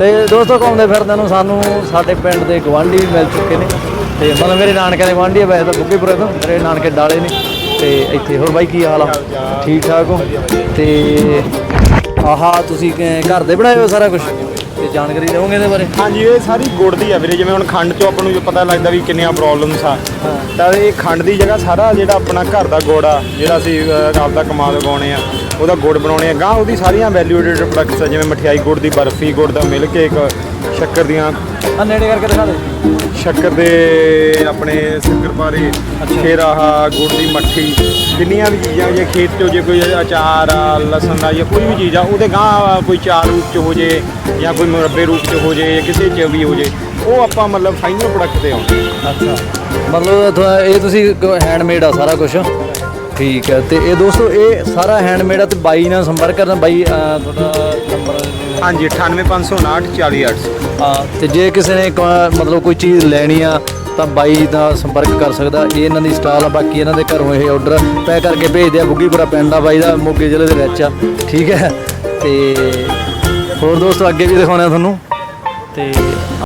ਤੇ ਦੋਸਤੋ ਘੁੰਮਦੇ ਫਿਰਦੇ ਨੂੰ ਸਾਨੂੰ ਸਾਡੇ ਪਿੰਡ ਦੇ ਗਵਾਂਢੀ ਵੀ ਮਿਲ ਚੁੱਕੇ ਨੇ। ਤੇ ਮਤਲਬ ਮੇਰੇ ਨਾਨਕਿਆਂ ਦੇ ਗਵਾਂਢੀ ਆ ਵੈਸੇ ਤਾਂ ਬੁੱਗੀਪੁਰੇ ਤੋਂ ਮੇਰੇ ਨਾਨਕੇ ਡਾਲੇ ਨੇ। ਤੇ ਇੱਥੇ ਹੋਰ ਬਾਈ ਕੀ ਹਾਲ ਆ? ਠੀਕ ਠਾਕ ਹੋ? ਤੇ ਆਹਾ ਤੁਸੀਂ ਕ- ਘਰ ਦੇ ਬਣਾਏ ਹੋ ਸਾਰਾ ਕੁਝ ਤੇ ਜਾਣਕਾਰੀ ਦਿਓਗੇ ਇਹਦੇ ਬਾਰੇ? ਹਾਂਜੀ ਇਹ ਸਾਰੀ ਗੁੜ ਦੀ ਆ ਵੀਰੇ ਜਿਵੇਂ ਹੁਣ ਖੰਡ ਚੋਂ ਆਪਾਂ ਨੂੰ ਜੋ ਪਤਾ ਲੱਗਦਾ ਵੀ ਕਿੰਨੀਆਂ ਪ੍ਰੋਬਲਮਸ ਆ। ਤਾਂ ਇਹ ਖੰਡ ਦੀ ਜਗ੍ਹਾ ਸਾਰਾ ਜਿਹੜਾ ਆਪਣਾ ਘਰ ਦਾ ਗੁੜ ਜਿਹੜਾ ਅਸੀਂ ਅਹ, ਆਪਦਾ ਕਮਾਲ ਲਗਾਉਣੇ ਆ। ਉਹਦਾ ਗੁੜ ਬਣਾਉਣੇ ਆ। ਗਾਂ ਉਹਦੀ ਸਾਰੀਆਂ ਵੈਲਿਊ ਐਡਿਡ ਪ੍ਰੋਡਕਟਸ ਆ ਜਿਵੇਂ ਮਠਿਆਈ ਗੁੜ ਦੀ ਬਰਫੀ ਗੁੜ ਦਾ ਮਿਲਕ ਕੇਕ ਸ਼ੱਕਰ ਦੀਆਂ ਆ ਨੇੜੇ ਕਰਕੇ ਦਿਖਾ ਦੇ। ਸ਼ੱਕਰ ਦੇ ਆਪਣੇ ਸ਼ੱਕਰਪਾਰੇ ਫਿਰ ਆਹ ਗੁੜ ਦੀ ਮੱਠੀ ਜਿੰਨੀਆਂ ਵੀ ਚੀਜ਼ਾਂ ਜੇ ਖੇਤ ਚੋਂ ਜੇ ਕੋਈ ਅਚਾਰ ਆ ਲਸਣ ਦਾ ਜਾਂ ਕੋਈ ਵੀ ਚੀਜ਼ ਆ ਉਹਦੇ ਗਾਂ ਕੋਈ ਚਾਰ ਰੂਪ ਚ ਹੋ ਜੇ ਜਾਂ ਕੋਈ ਮੁਰੱਬੇ ਰੂਪ ਚ ਹੋ ਜੇ ਜਾਂ ਕਿਸੇ ਚ ਵੀ ਹੋ ਜੇ ਉਹ ਆਪਾਂ ਮਤਲਬ ਫਾਈਨਲ ਪ੍ਰੋਡਕਟ ਤੇ ਆਉਂਦੇ। ਅੱਛਾ। ਮਤਲਬ ਇਹ ਤੁਸੀਂ ਹੈਂਡਮੇਡ ਆ ਸਾਰਾ ਕੁਝ ਠੀਕ ਹੈ। ਤੇ ਇਹ ਦੋਸਤੋ ਇਹ ਸਾਰਾ ਹੈਂਡਮੇਡ ਆ ਤੇ ਬਾਈ ਨਾਲ ਸੰਪਰਕ ਕਰਨਾ। ਬਾਈ ਅਹ, ਤੁਹਾਡਾ ਨੰਬਰ ਹਾਂਜੀ 98559 40800 ਹਾਂ ਤੇ ਜੇ ਕਿਸੇ ਨੇ ਕ- ਮਤਲਬ ਕੋਈ ਚੀਜ਼ ਲੈਣੀ ਆ ਤਾਂ ਬਾਈ ਦਾ ਸੰਪਰਕ ਕਰ ਸਕਦਾ। ਇਹ ਇਹਨਾਂ ਦੀ ਸਟਾਲ ਆ ਬਾਕੀ ਇਹਨਾਂ ਦੇ ਘਰੋਂ ਇਹ ਆਰਡਰ ਪੈਕ ਕਰਕੇ ਭੇਜਦੇ ਆ ਬੁੱਗੀਪੁਰਾ ਪਿੰਡ ਆ ਬਾਈ ਦਾ ਮੋਗੇ ਜ਼ਿਲ੍ਹੇ ਦੇ ਵਿੱਚ ਆ। ਠੀਕ ਹੈ। ਤੇ ਹੋਰ ਦੋਸਤੋ ਅੱਗੇ ਵੀ ਦਿਖਾਉਣਾ ਤੁਹਾਨੂੰ। ਤੇ